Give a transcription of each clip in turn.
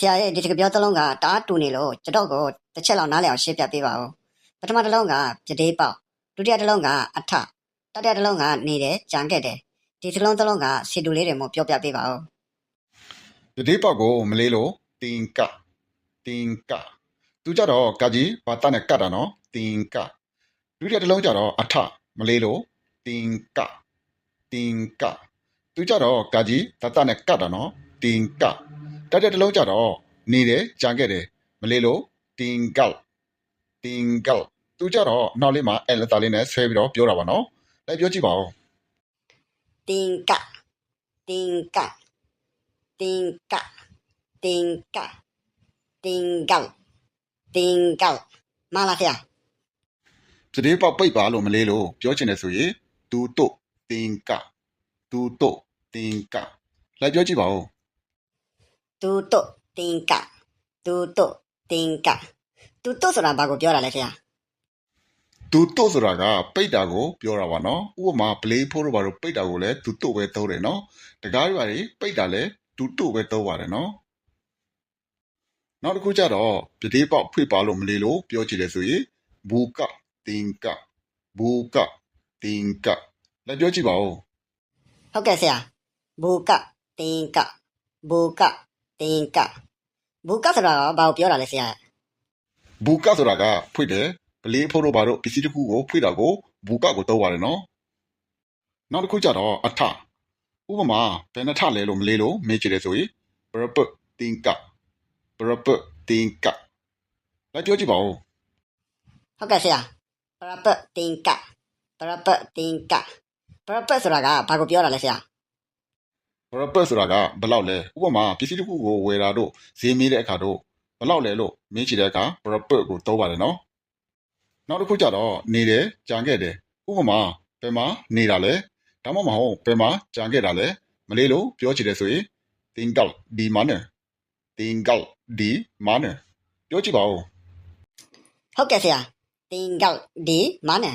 ဆရာရဲ့ဒီတကပြောတစ်လုံးကတအားတူနေလို့ကျွန်တော်ကိုတစ်ချက်လောက်နားလည်အောင်ရှင်းပြပေးပါဦးပထမတစ်လုံးကပြဒေးပေါက်ဒုတိယတစ်လုံးကအထတတိယတစ်လုံးကနေတယ်ကြံခဲ့တယ်ဒီတစ်လုံးတစ်လုံးကစီတူလေးတွေမို့ပြောပြပေးပါဦးဒီဒီပေါက်ကိုမလေးလို့တင်ကတင်ကသူကြတော့ကကြီးဘာတနဲ့ကတ်တာနော်တင်ကဒုတိယတစ်လုံးကြတော့အထမလေးလို့တင်ကတင်ကသူကြတော့ကကြီးဘာတနဲ့ကတ်တာနော်တင်က တတိယတစ်လုံးကြတော့နေတယ်ကြံခဲ့တယ်မလေးလို့တင်ကတင်ကသူကြတော့နောက်လေးမှာအဲလက်သားလေးနဲ့ဆွဲပြီးတော့ပြောတာပါနော်လိုက်ပြောကြည့်ပါဦးတင်ကတင်ကတင်ကတင်ကတင်ကတင်ကမလာဆရာစတေးပေါက်ပိတ်ပါလို့မလေးလို့ပြောချင်တယ်ဆိုရင်သူတို့တင်ကသူတို့တင်ကလိုက်ပြောကြည့်ပါဦး တူတုတ်တင်ကတူတုတ်တင်ကတူတုတ်ဆိုတာဘာကိုပြောတာလဲဆရာသူတို့ဆိုတာကပိတ်တာကိုပြောတာပါနော်ဥပမာပလေးဖိုးတို့ဘာလို့ပိတ်တာကိုလည်းသူတို့ပဲသုံးတယ်နော်တကားတွေပါလေပိတ်တာလည်းသူတို့ပဲသုံးပါတယ်နော်နောက်တစ်ခုကျတော့ပြတေးပေါက်ဖွေပါလို့မလေးလို့ပြောချင်တယ်ဆိုရင်ဘူကတင်ကဘူကတင်ကလိုက်ပြောကြည့်ပါဦးဟုတ်ကဲ့ဆရာဘူကတင်ကဘူက တင်ကဘူကဆိုတာကဘာကိုပြောတာလဲဆရာဘူကဆိုတာကဖွင့်တယ်ပလေးဖို့တို့ဘာတို့ပစ္စည်းတစ်ခုကိုဖွင့်တာကိုဘူကကိုသုံးပါတယ်နော်နောက်တစ်ခုကျတော့အထဥပမာဘယ်နှထလဲလို့မလေးလို့မေးကြည့်တယ်ဆိုရင်ပရပတင်ကပရပတင်ကလိုက်ပြောကြည့်ပါဦးဟုတ်ကဲ့ဆရာပရပတ်တင်ကပရပတ်တင်ကပရပတ်ဆိုတာကဘာကိုပြောတာလဲဆရာ ပရပဆိုတာကဘယ်လောက်လဲဥပမာပစ္စည်းတစ်ခုကိုဝယ်တာတို့ဈေးမေးတဲ့အခါတို့ဘယ်လောက်လဲလို့မေးကြည့်တဲ့အခါပရပကိုသုံးပါတယ်နော်နောက်တစ်ခုကျတော့နေတယ်ကြံခဲ့တယ်ဥပမာဘယ်မှာနေတာလဲဒါမှမဟုတ်ဘယ်မှာကြံခဲ့တာလဲမလေးလို့ပြောချင်တယ်ဆိုရင်တင်ကဒီမနတင်ကဒီမနပြောကြည့်ပါဦးဟုတ်ကဲ့ဆရာတင်ကဒီမန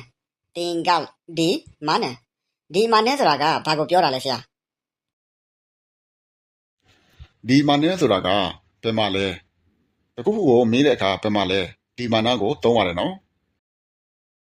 တင်ကဒီမနဒီမနဆိုတာကဘာကိုပြောတာလဲဆရာ ဒီမနဆိုတာကဘယ်မှာလဲတခုခုကိုမေးတဲ့အခါဘယ်မှာလဲဒီမနကိုသုံးရတယ်နော်